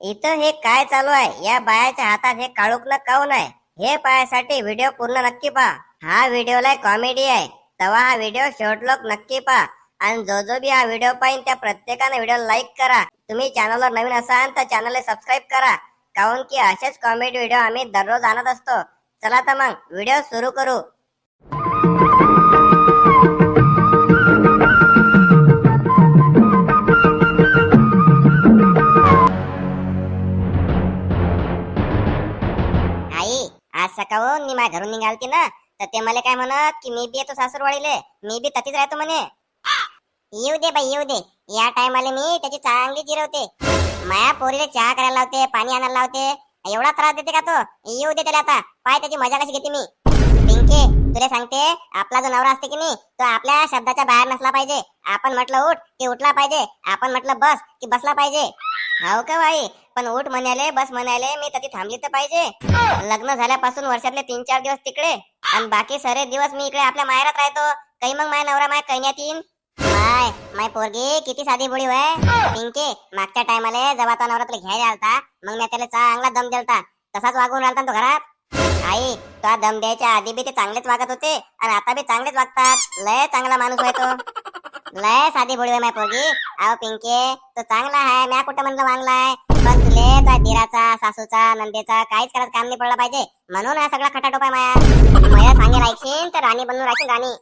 इथं हे काय चालू आहे? या बायाच्या हातात हे काळुकलं काऊन आहे? हे पाहायसाठी व्हिडिओ पूर्ण नक्की पहा. हा व्हिडिओला कॉमेडी आहे. तेव्हा हा व्हिडिओ शेवटलोक नक्की पहा. आणि जो जो बी हा व्हिडिओ पाहिजे त्या प्रत्येकाने व्हिडिओ लाईक करा. तुम्ही चॅनलवर नवीन असाल तर चॅनलला सबस्क्राईब करा. काऊन की असेच कॉमेडी व्हिडिओ आम्ही दररोज आणत असतो. चला तर मग व्हिडिओ सुरू करू. सकाळून घरून निघालती ना तर ते मला काय म्हणत की मी बी येतो सासूरवाडीले मी बी ततीच राहतो म्हणे. येऊ दे बाई येऊ दे. या टायमाला मी त्याची चांगली जिरवते. माया पोरीला चहा करायला लावते पाणी आणायला लावते. एवढा त्रास देते का तो? येऊ दे त्याला आता. पाय त्याची मजा कशी घेते मी? पिंके तुला सांगते आपला जो नवरा असते की नाही तो आपल्या शब्दाच्या बाहेर नसला पाहिजे. आपण म्हटलं उठ की उठला पाहिजे. आपण म्हटलं बस की बसला पाहिजे. हो का बाई? पण उठ म्हणाले बस म्हणाले मी तरी थांबली तर पाहिजे. लग्न झाल्यापासून वर्षातले तीन चार दिवस तिकडे. आणि बाकी सरे दिवस मी इकडे आपल्या मायरात राहतो. काही मग माय नवरा माय कैन्यात येईन. माय माय पोरगी किती साधी बुडी वय. पिंके मागच्या टायमाला जेव्हा तो नवरा तुला घ्यायला आलता. मग मी त्याला चांगला दम दिलता. तसाच वागून राहिलता ना तो घरात. आई तो दम द्यायच्या आधी बी ते चांगलेच वागत होते. आणि आता बी चांगलेच वागतात. लय चांगला माणूस आहे तो. लय साधी बुडी माय पोरगी. अहो पिंके तो चांगला आहे म्या कुठं म्हणलं मांगलाय पण तुले त्या दिराचा सासूचा नंदेचा काहीच करत काम नाही पडला पाहिजे. म्हणून हा सगळा खटाटोप आहे माया. माया सांगेल ऐकशील तर राणी बनून राहशील राणी.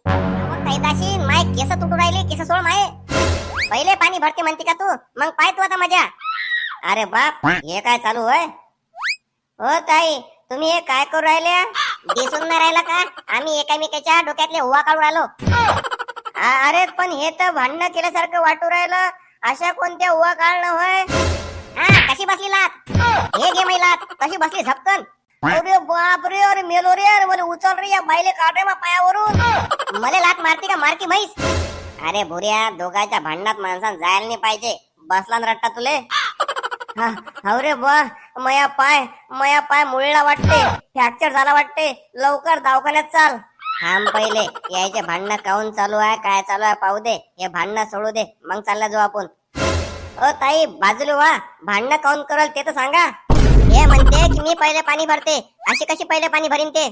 मग माय केस तुटू राहिले केस सोड माये. पहिले पाणी भरते म्हणते का तू? मग पाय तू आता मजा अरे बाप हे काय चालू होय? हो ताई तुम्ही हे काय करू राहिले? दिसून नाही राहिला का? आम्ही एकामेकाच्या डोक्यातले हुवा काढून राहिलो अरे पण हे तर भांडणं केल्यासारखं वाटू राहिलं. अशा कोणत्या उवा काढणं होय? हा कशी बसली लात? हे घे मै लात. कशी बसली झपकन? अरे बाप रे अरे मेलो रे अरे मला उचल रे या बाईले काढ रे मा पायावरून. मला लात मारती का मारती म्हैस? अरे भुऱ्या दोघांच्या भांडणात माणसान जायला नाही पाहिजे. बसला ना रट्टा तुले. हा रे बा मया पाय मया पाय मुळीला वाटते. फ्रॅक्चर झाला वाटते. लवकर दवाखान्यात चाल. थांब पहिले. यायचे भांडणं काऊन चालू आहे? काय चालू आहे? पाहू दे. हे भांडणं सोडू दे. मग चालला जाऊ आपण. ओ ताई बाजूला वा. भांडणं काऊन करल ते तर सांगा. हे म्हणते की मी पहिले पाणी भरते. अशी कशी पहिले पाणी भरीन ते?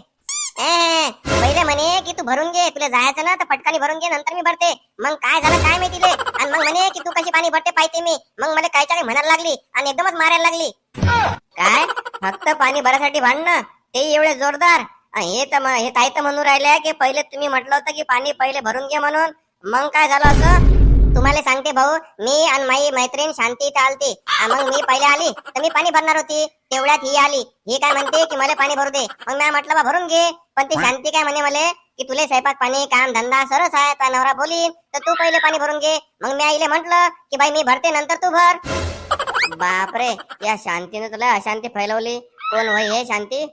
पहिले म्हणे की तू भरून घे. तुला जायचं ना तर पटकानी भरून घे नंतर मी भरते. मग काय झालं काय माहिती तिले आणि मग म्हणे की तू कशी पाणी भरते पाहिजे मी. मग मला काय काय म्हणायला लागली आणि एकदमच मारायला लागली. काय? फक्त पाणी भरासाठी भांडणं? ते एवढे जोरदार. हे तर हे ताई तर म्हणून राहिले की पहिले तुम्ही म्हटलं होतं की पाणी पहिले भरून घे म्हणून. मग काय झालं असं? तुम्हाला सांगते भाऊ मी आणि माई मैत्रीण शांती इथं आलती मग मी पहिले आली तर मी पाणी भरणार होती. तेवढ्यात ही आली. ही काय म्हणते की मला पाणी भरू दे. मग मी म्हटलं बा भरून घे. पण ती शांती काय म्हणे मला की तुले स्वयंपाक पाणी काम धंदा सरस आहे त्या नवरा बोलीन तर तू पहिले पाणी भरून घे. मग मी आईले म्हंटल की बाई मी भरते नंतर तू भर. बापरे या शांतीने तुला अशांती फैलवली. कोण होय हे शांती?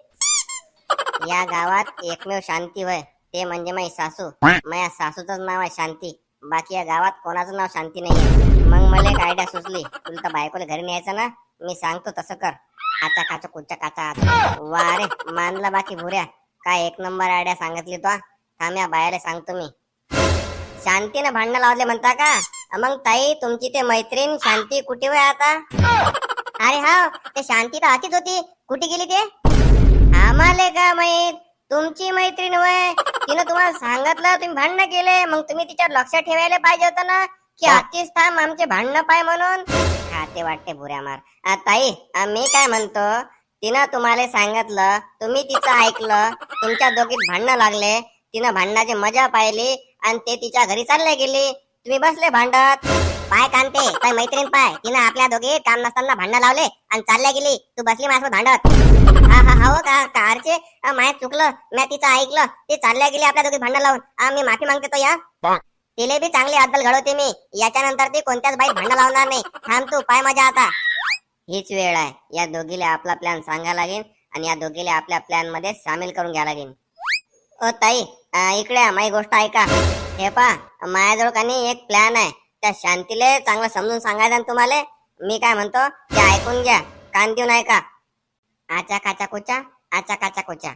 या गावात एकमेव शांती होय ते म्हणजे माझी सासू. माझ्या सासूच नाव आहे शांती. बाकी या गावात कोणाचं नाव शांती नाहीये. मग मला एक आयडिया सुचली. तुला तर बायकोला घरी न्यायचं ना? मी सांगतो तसं कर. आता काचा कुठच्या काचा वा मानला बाकी भुऱ्या. काय एक नंबर आयडिया सांगितली तो थांब्या बायाला सांगतो मी. शांतीनं भांडणं लावले म्हणता का? मग ताई तुमची ते मैत्रीण शांती कुठे होय आता? अरे हा ते शांती तर आतीच होती. कुठे गेली ते? आम्हाला का माहीत? तुमची मैत्रीण वय. तिनं तुम्हाला सांगितलं तुम्ही भांडणं केले. मग तुम्ही तिच्यावर लक्ष ठेवायला पाहिजे होतं ना की आतीच थांब आमचे भांडणं पाय म्हणून. खाते वाटते भुऱ्या मार ताई मी काय म्हणतो? तिनं तुम्हाला सांगितलं तुम्ही तिचं ऐकलं तुमच्या दोघीत भांडणं लागले. तिनं भांडणाची मजा पाहिली आणि ते तिच्या घरी चालले गेली. तुम्ही बसले भांडत. पाय कांते पाय मैत्रीण पाय. तिनं आपल्या दोघे काम नसताना भांडणं लावले आणि चालल्या गेली. तू बसली माझ्यासोबत भांडत. हा हा हो का? कारचे माय चुकलं. मी तिचं ऐकलं. ते चालल्या गेली आपल्या दोघी भांडण लावून. आ, मी माफी मागते तो या. तिले बी चांगली अद्दल घडवते मी. याच्यानंतर ती कोणत्याच बाईत भांडण लावणार नाही. थांब तू पाय मजा आता. हीच वेळ आहे. या दोघीला आपला प्लॅन सांगा लागेल आणि या दोघीला आपल्या प्लॅनमध्ये सामील करून घ्या लागेल ओ ताई इकडे माझी गोष्ट ऐका. हे पा माझ्याजवळ का नाही एक प्लॅन आहे. त्या शांतीले चांगलं समजून सांगायचं तुम्हाला. मी काय म्हणतो ते ऐकून घ्या. कान देऊन ऐका. आचा काचा कोचा आचा काचा कोचा.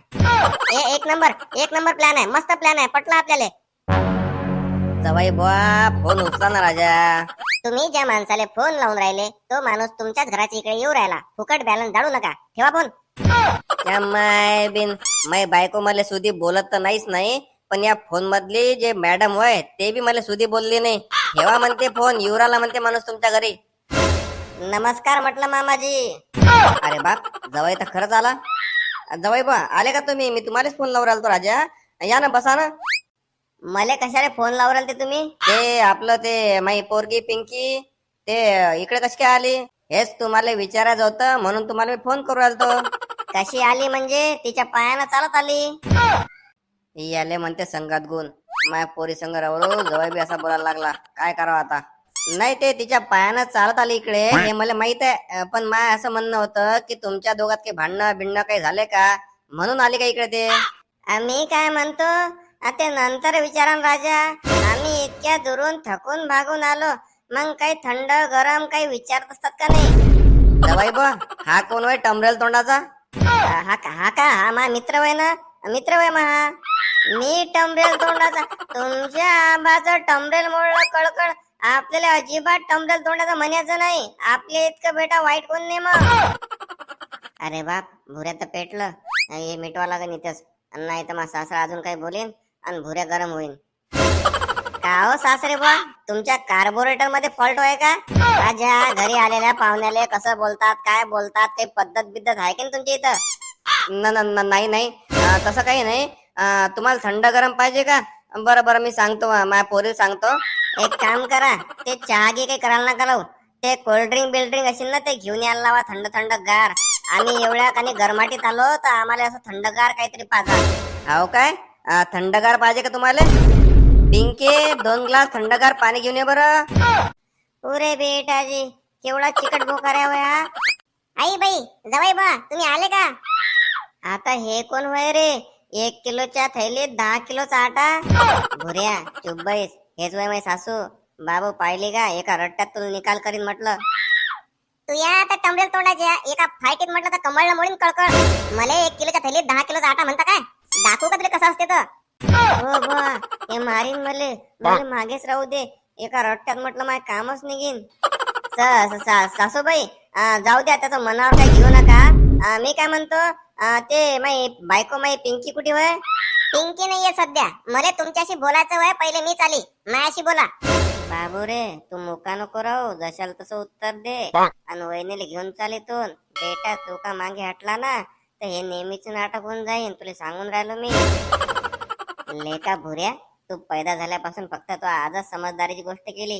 ए एक नंबर एक नंबर प्लॅन आहे मस्त प्लॅन आहे पटला आपल्याला. जवाई बुवा फोन उचला ना राजा. तुम्ही ज्या माणसाला फोन लावून राहिले तो माणूस तुमच्याच घराच्या इकडे येऊ राहिला. फुकट बॅलन्स जाडू नका. ठेवा फोन माय बिन मै बायको मला सुधी बोलत तर नाहीच नाही पण या फोन मधली जे मॅडम होय ते बी मला सुधी बोलली नाही. ठेवा म्हणते फोन युवराला म्हणते माणूस तुमच्या घरी. नमस्कार म्हटलं मामाजी. अरे बाप जवाई तर खरंच आला? जवाई बा आले का तुम्ही? मी तुम्हालाच फोन लावून राहिलो राजा. या ना बसा ना. मले कशाला फोन लावून राहिले ते तुम्ही? ते आपलं ते माई पोरगी पिंकी ते इकडे कशी काय आली? हेच तुम्हाला विचारायचं होतं म्हणून तुम्हाला मी फोन करू राहिलो कशी आली म्हणजे? तिच्या पायानं चालत आली. याले म्हणते संघात गुण. माया पोरी संघ जवळ बी असा बोलायला लागला. काय करावं आता? नाही ते तिच्या पायानं चालत आली इकडे. हे मला माहीत आहे. पण माय असं म्हणणं होतं की तुमच्या दोघात काही भांडणं बिंडणं काही झाले का? म्हणून आली का इकडे ते? आम्ही काय म्हणतो? आ ते नंतर विचारा ना राजा. आम्ही इतक्या दुरून थकून भागून आलो. मग काही थंड गरम काही विचारत असतात का नाही? जवाई बा हा कोण वय टमरेल तोंडाचा? हा हा का हा का? हा मा मित्र वय ना? मित्र वय मा हा मी टमरेल तोंडाचा. तुमच्या आंबाचं टमरेल कळकळ आपल्याला अजिबात टमरेल तोंडाचं म्हणायचं नाही. आपले इतकं बेटा वाईट कोण नाही मग अरे बाप भुऱ्या तर पेटलं. हे मिटवा लागेल इथंच. नाही तर मग सासरा अजून काही बोलेन आणि भुऱ्या गरम होईल का हो सासरे बा तुमच्या कार्बोरेटरमध्ये फॉल्ट होय का? माझ्या घरी आलेल्या पाहुण्याले कसं बोलतात काय बोलतात काही पद्धत बिद्धत आहे की नाही तुमच्या इथं? न- नाही नाही. तसं काही नाही. तुम्हाला थंड गरम पाहिजे का? बरं बरं मी सांगतो माझ्या पोरीला सांगतो. एक काम करा ते चहा घे काही करायला नका लावू. ते कोल्ड्रिंक बिल्ड्रिंक असेल ना ते घेऊन यायला लावा थंड थंड गार. आम्ही एवढ्यात आणि गरमाटीत आलो तर आम्हाला असं थंडगार काहीतरी पाजा हो काय? थंडगार पाहिजे का तुम्हाला? पिंके दोन ग्लास थंडगार पाणी घेऊन ये बरं. पुरे बेटाजी केवढा चिकट बोकार आहे हा आई बाई जवाई बा तुम्ही आले का? आता हे कोण होय रे? एक किलोच्या थैलीत दहा किलोचा आटा. भुऱ्या चुप बैस हेच वय माझी सासू. बाबू पाहिली का? एका रट्ट्यात तुला निकाल करीन म्हटलं. तू या आता टमरेल तोंडाच्या. एका फायटीत म्हटलं तर कमळला मोडीन कळकळ. मला एक किलोच्या थैलीत दहा किलोचा आटा म्हणता काय? दाखवू का तुला कसं असते तर? हो बुवा हे मारीन मले. मला मागेच राहू दे. एका रट्ट्यात म्हटलं माझं कामच निघीन. स- स- सा- सासूबाई अं, जाऊ द्या त्याचं मनावर काही घेऊ नका. अं, मी काय म्हणतो? अं, ते माई बायको माई पिंकी कुठे होय पिंकी नाहीये सध्या. मला तुमच्याशी बोलायचं वय पहिले मीच आली. मायाशी बोला. बाबू रे तू मुका नको राहू. जशाल तसं उत्तर दे. आणि वहिनीला घेऊन चाल इथून. बेटा तू का मागे हटला ना? तर हे नेहमीच नाटक होऊन जाईन. तुला सांगून राहिलो मी. लेका भुऱ्या तू पैदा झाल्यापासून फक्त तू आजच समजदारीची गोष्ट केली.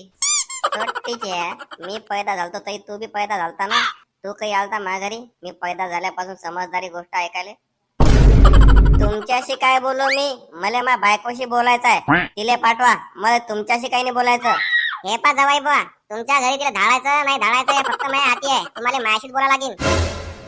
तर ठीक आहे. मी पैदा झालतो तरी तू बी पैदा झालता ना? तू काही आलता माझ्या घरी मी पैदा झाल्यापासून समजदारी गोष्ट ऐकायला? तुमच्याशी काय बोलू मी? मला माझ्या बायकोशी बोलायचं आहे तिले पाठवा. मला तुमच्याशी काही नाही बोलायचं. हे पा जवाई बुवा. तुमच्या घरी तिला धाडायचं नाही धाडायचं हे फक्त माझ्या हाती आहे. तुम्हाला माझ्याशीच बोला लागेल.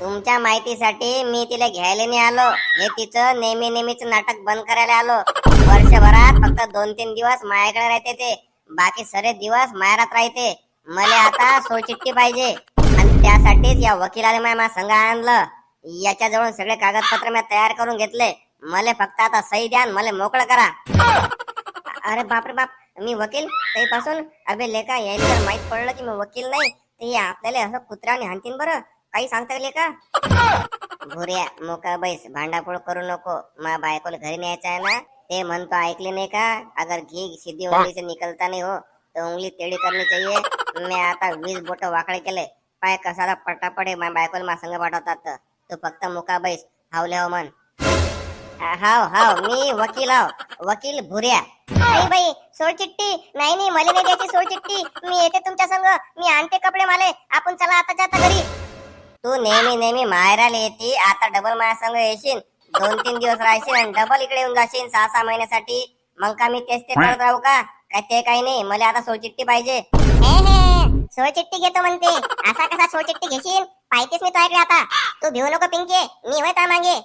तुमच्या माहितीसाठी मी तिला घ्यायला नाही आलो. हे तिचं नेहमी नेहमीच नाटक बंद करायला आलो. वर्षभरात फक्त दोन तीन दिवस माझ्याकडे राहते ते. बाकी सरे दिवस माहेरात राहते. मला आता सोचिट्टी पाहिजे. आणि त्यासाठीच या वकिलाने माझ्या संघ आणलं. याच्याजवळ सगळे कागदपत्र मी तयार करून घेतले. मला फक्त आता सही द्या मला मोकळं करा. अरे बापरे बाप मी वकील? तेपासून अबे लेखा यायला जर माहीत पडलं की मी वकील नाही. ते आपल्याला असं कुत्र्याने हाणतीन बरं. काही सांगता लेखा भुऱ्या मोका बैस. भांडाफोड करू नको. मा बायकोला घरी न्यायचं आहे ना? ते म्हणतो ऐकले नाही का? अगर घी सिद्धी उंगली से निकलता नाही हो तर उंगली तेडी करणी चाहिए. मी आता वीस बोट वाकडे केले. पाय कसाला पटापडे पडे मा बायकोला मा संघ पाठवतात तर. तू फक्त मुका बैस. हावले हो मन हाव हाव मी वकील हाव वकील भुऱ्या आई बाई सोड चिट्टी नाही नाही मला नाही द्यायची सोड चिट्टी मी येते तुमच्या संग. मी आणते कपडे माले. आपण चला आता जाता घरी. तू नेहमी नेहमी माहेराला येते. आता डबल माझ्या संग येशील दोन तीन दिवस राहशील आणि डबल इकडे येऊन जाशील सहा सहा महिन्यासाठी. मग का मी तेच ते करत राहू का? काय ते काही नाही. मला आता सोचिट्टी पाहिजे. सोचिट्टी घेतो म्हणते. असा कसा सोचिट्टी घेशील पाहिजेच मी तो ऐकले आता। तू भिवू नको पिंके मी होय त्या मागे।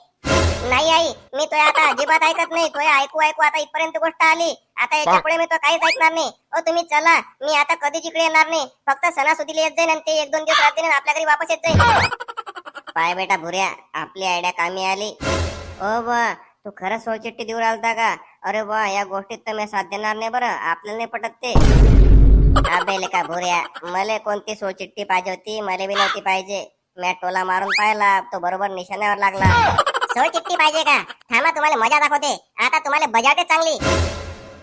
नाही आई मी तो आता अजिबात ऐकत नाही तो ऐकू ऐकू आता इथपर्यंत गोष्ट आली। आता याच्यापुढे मी तो काहीच ऐकणार नाही। ओ तुम्ही चला मी आता कधीच इकडे येणार नाही। फक्त सणासुदीला येत जाईन आणि ते एक दोन दिवस राहतील आणि आपल्या घरी वापस येत जाईल पाय बेटा भुऱ्या आपली आयडिया कामी आली. ओ बा तू खरंच सोळचिट्टी देऊ राहिलता का? अरे वा या गोष्टीत तर मी साथ देणार नाही बरं आपल्याला नाही पटत ते. अबे का भुऱ्या मले कोणती सोळचिट्टी पाहिजे होती? मले बी नव्हती पाहिजे. मी टोला मारून पाहिला तो बरोबर निशाण्यावर लागला. सोळचिट्टी पाहिजे का? थांबा तुम्हाला मजा दाखवते. आता तुम्हाला बजावते चांगली.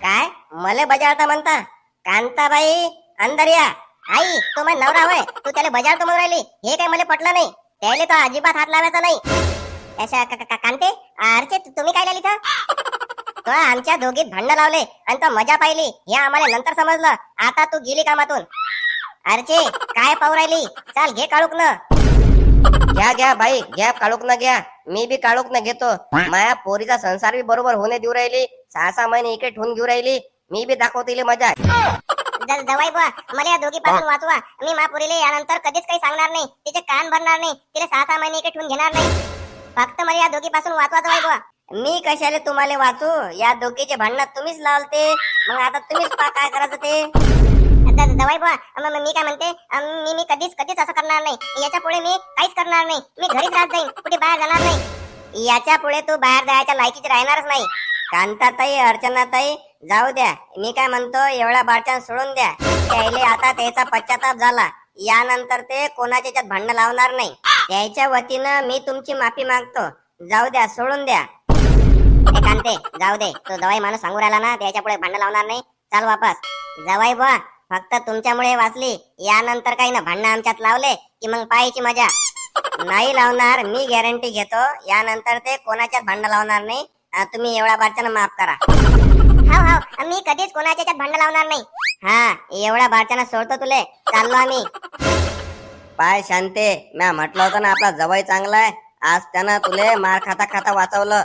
काय? मले बजावता म्हणता? कांताबाई अंदर या. आई तो माझा नवरा होय. तू त्याला बजावतो म्हणून राहिली. हे काय मला पटलं नाही. त्याला तो अजिबात हात लावायचा नाही. अशा कांते? अर्चे तुम्ही काय लिहिली तो आमच्या दोघीत भांडण लावले आणि तो मजा पाहिली हे आम्हाला नंतर समजलं. आता तू गेली कामातून. अर्चे काय पाहू राहिली? चाल घे काढूक न घ्या घ्या बाई. घ्या काळूक ना घ्या. मी बी काळूक ना घेतो माया पोरीचा संसार बी बरोबर होणे देऊ राहिली. सहा सहा महिने इकडे ठेवून घेऊ राहिली. मी बी दाखवतील मजा. जवाई बुवा मला या दोघी पासून वाचवा. मी महापुरीले यानंतर कधीच काही सांगणार नाही. तिचे कान भरणार नाही. तिला सहा सहा महिने इकडे ठेवून घेणार नाही. फक्त मला या दोघी पासून वाचवा जवाई बुवा. मी कशाला तुम्हाला वाचू? या दोघीचे भांडण तुम्हीच लावते मग आता तुम्हीच काय करायचं ते? दवाई बा बुवा मी काय म्हणते? मी मी कधीच कधीच असं करणार नाही. याच्यापुढे मी काहीच करणार नाही. मी घरीच राहत जाईन. कुठे बाहेर जाणार नाही. याच्यापुढे तू बाहेर जायच्या लायकीच राहणारच नाही. कांताताई अर्चनाताई जाऊ द्या. मी काय म्हणतो? एवढा बारचान सोडून द्या. त्याले आता त्याचा पश्चाताप झाला. यानंतर ते कोणाच्या याच्यात भांडण लावणार नाही. त्याच्या वतीनं मी तुमची माफी मागतो. जाऊ द्या सोडून द्या. कांते जाऊ दे. तो जवाई माणूस सांगू राहिला ना त्याच्या पुढे भांडण लावणार नाही. चाल वापस. जवाई बुवा फक्त तुमच्यामुळे वाचली. यानंतर काही ना भांडणं आमच्यात लावले की मग पाहायची मजा. नाही लावणार मी गॅरंटी घेतो. यानंतर ते कोणाच्यात भांडण लावणार नाही. अं, तुम्ही एवढा बारच्यानं माफ करा. हाव हाव. मी कधीच कोणाच्या याच्यात भांडण लावणार नाही. हा एवढा बारच्यानं सोडतो तुले. चाललो आम्ही. पाय शांते. म्या म्हटलं होतं ना आपला जवळ चांगला आहे. आज त्यानं तुले मार खाता खाता वाचवलं.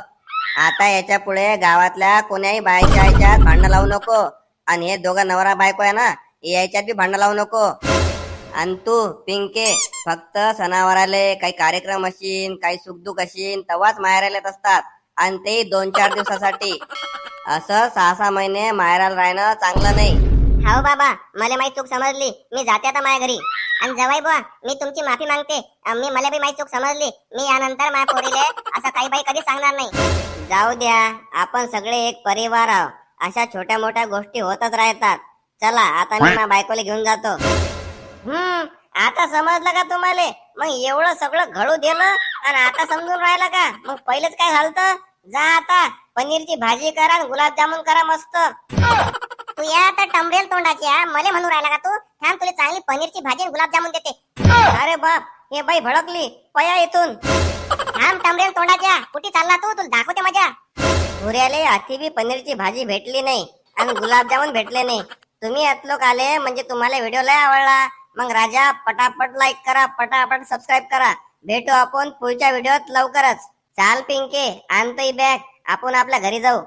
आता याच्यापुढे गावातल्या कोण्याही बायच्या याच्यात भांडण लावू नको. आणि हे दोघं नवरा बायको आहे ना याच्यात बी भांडण लावू नको. आणि तू पिंके फक्त सणावाराले काही कार्यक्रम असीन काही सुखदुख असीन तेव्हाच माहेराला येत असतात. आणि ते दोन चार दिवसासाठी. असं सहा सहा महिने माहेराला राहणं चांगलं नाही. हाव बाबा मला माही चूक समजली. मी जाते आता माझ्या घरी. आणि जवाई बुवा मी तुमची माफी मागते. अं, मी मला बी माही चूक समजली. मी यानंतर माझ्या पोरीले असं काही बाई कधी सांगणार नाही. जाऊ द्या आपण सगळे एक परिवार आहोत अशा छोट्या मोठ्या गोष्टी होतच राहतात. चला आता मी माझ्या बायकोला घेऊन जातो. हम्म आता समजलं का तुम्हाला? मग एवढं सगळं घडू दिलं आणि आता समजून राहिलं का? मग पहिलेच काय झालं जा आता पनीरची भाजी करा आणि गुलाबजामुन करा मस्त. तू या आता टमरेल तोंडाची हा. मला म्हणून राहिला का तू? थांब तुला चांगली पनीरची भाजी गुलाबजामुन देते. अरे बाप हे बाई भडकली. पया इथून. थांब टमरेल तोंडाच्या कुठे चालला तू? तुला दाखवते मजा. भुऱ्याले हाती बी पनीरची भाजी भेटली नाही आणि गुलाबजामुन भेटले नाही. तुम्ही यात लोक आले म्हणजे तुम्हाला व्हिडिओ लय आवडला. मग राजा पटापट लाईक करा पटापट सबस्क्राईब करा. भेटू आपण पुढच्या व्हिडिओत लवकरच. चाल पिंके आणतोय बॅग आपण आपल्या घरी जाऊ.